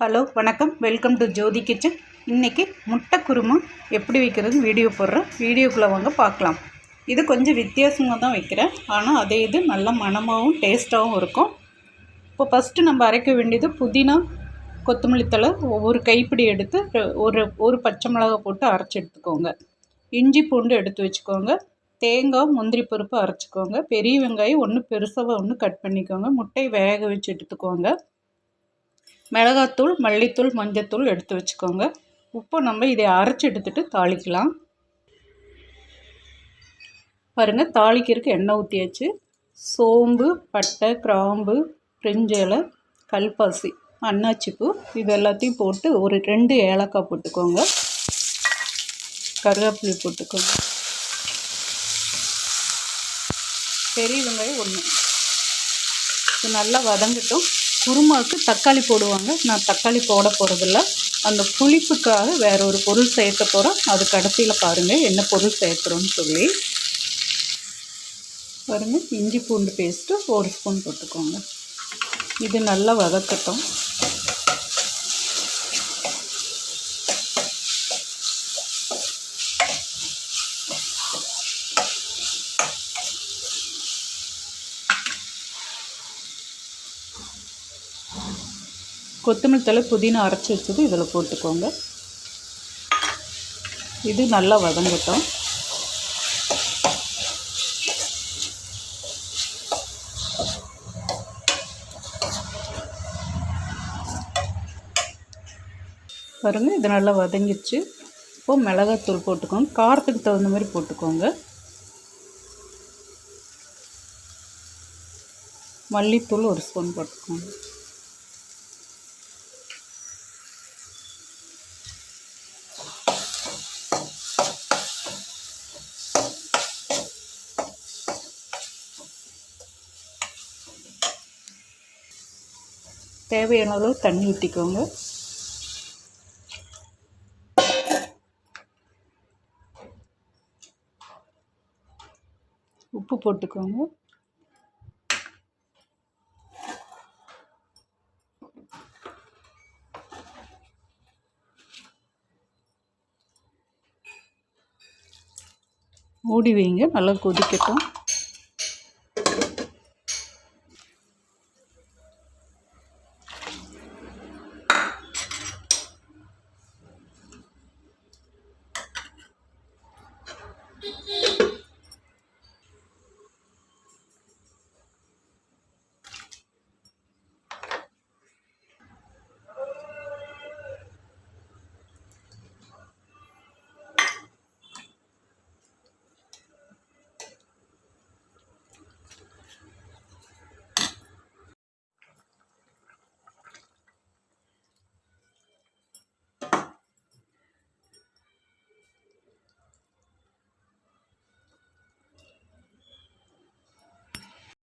Hello வணக்கம். Welcome to Jothi kitchen இன்றைக்கி முட்டை குருமா எப்படி வைக்கிறதுன்னு வீடியோ போடுறேன் வீடியோக்குள்ளே வாங்க பார்க்கலாம். இது கொஞ்சம் வித்தியாசமாக தான் வைக்கிறேன். ஆனால் அதே இது நல்ல மணமாகவும் டேஸ்ட்டாகவும் இருக்கும். இப்போ ஃபஸ்ட்டு நம்ம அரைக்க வேண்டியது புதினா கொத்தமல்லி தழை ஒவ்வொரு கைப்பிடி எடுத்து ஒரு ஒரு பச்சை மிளகா போட்டு அரைச்சி எடுத்துக்கோங்க. இஞ்சி பூண்டு எடுத்து வச்சுக்கோங்க. தேங்காய் முந்திரி பருப்பு அரைச்சிக்கோங்க. பெரிய வெங்காயம் ஒன்று பெருசாக ஒன்று கட் பண்ணிக்கோங்க. முட்டை வேக வச்சு எடுத்துக்கோங்க. மிளகாத்தூள் மல்லித்தூள் மஞ்சத்தூள் எடுத்து வச்சுக்கோங்க. உப்பு நம்ம இதை அரைச்சி எடுத்துகிட்டு தாளிக்கலாம். பாருங்கள் தாளிக்கிறதுக்கு எண்ணெய் ஊற்றியாச்சு சோம்பு பட்டை கிராம்பு பிரிஞ்சலை கல்பாசி அன்னாச்சிப்பூ இது எல்லாத்தையும் போட்டு ஒரு ரெண்டு ஏலக்காய் போட்டுக்கோங்க. கருவேப்பிலை போட்டுக்கோங்க. பெரிய வெங்காயம் ஒன்று இது நல்லா வதங்கட்டும். குருமாவுக்கு தக்காளி போடுவாங்க. நான் தக்காளி போட போகிறதில்ல அந்த புளிப்புக்காக வேற ஒரு பொருள் சேர்க்க போகிறோம் அது கடைசியில் பாருங்கள் என்ன பொருள் சேர்க்குறோன்னு சொல்லி. பாருங்கள் இஞ்சி பூண்டு பேஸ்ட்டு ஒரு ஸ்பூன் போட்டுக்கோங்க. இது நல்லா வதக்கட்டும். கொத்தமல்லி தலை புதினா அரைச்சி வச்சது இதில் போட்டுக்கோங்க. இது நல்லா வதங்கட்டும். பாருங்கள் இது நல்லா வதங்கிடுச்சு. இப்போது மிளகாத்தூள் போட்டுக்கோங்க. காரத்துக்கு தகுந்த மாதிரி போட்டுக்கோங்க. மல்லித்தூள் ஒரு ஸ்பூன் போட்டுக்கோங்க. தேவையான அளவு தண்ணி ஊற்றிக்கோங்க உப்பு போட்டுக்கோங்க. மூடி வைங்க நல்லா கொதிக்கட்டும்.